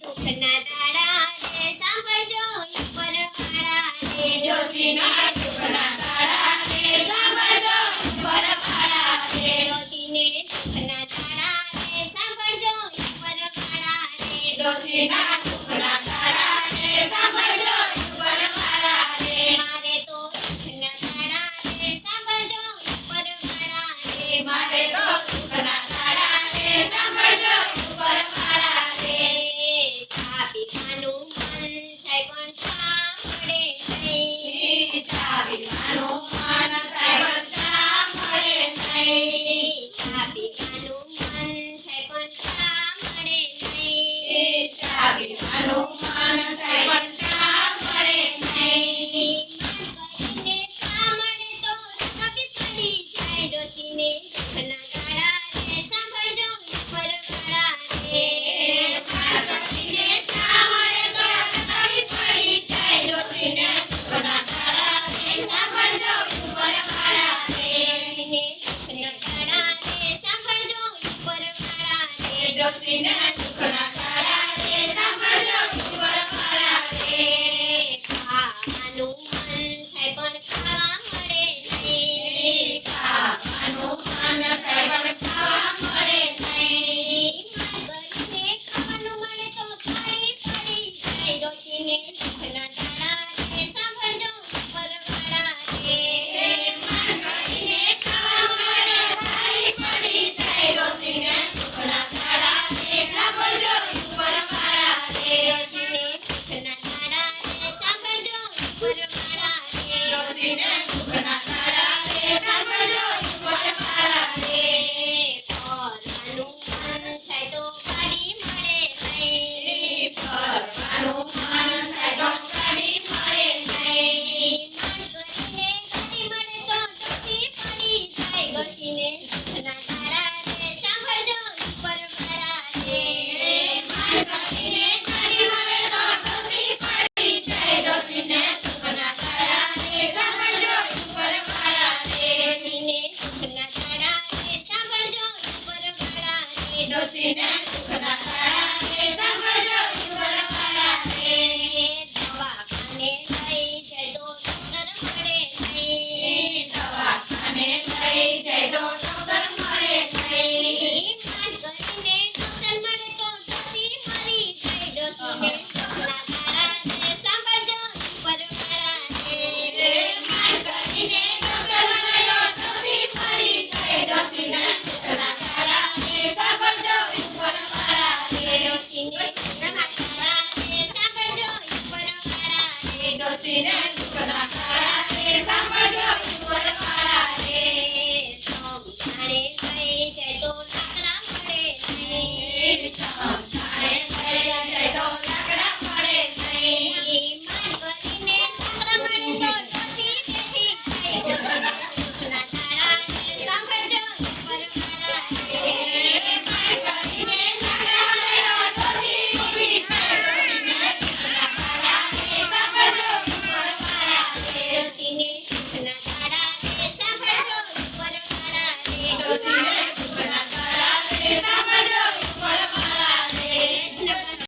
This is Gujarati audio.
દુઃખના તારા રે સાંભળજો ઉપરવાળા રે જ્યોતિના દુઃખના તારા રે સાંભળજો ઉપરવાળા રે જ્યોતિને સુખના તારા રે સાંભળજો ઉપરવાળા રે જ્યોતિના સુખ ડોશીને સુખના ડોશીને સુખના Indochina, Kanakara. Sinan Kanaka করেছি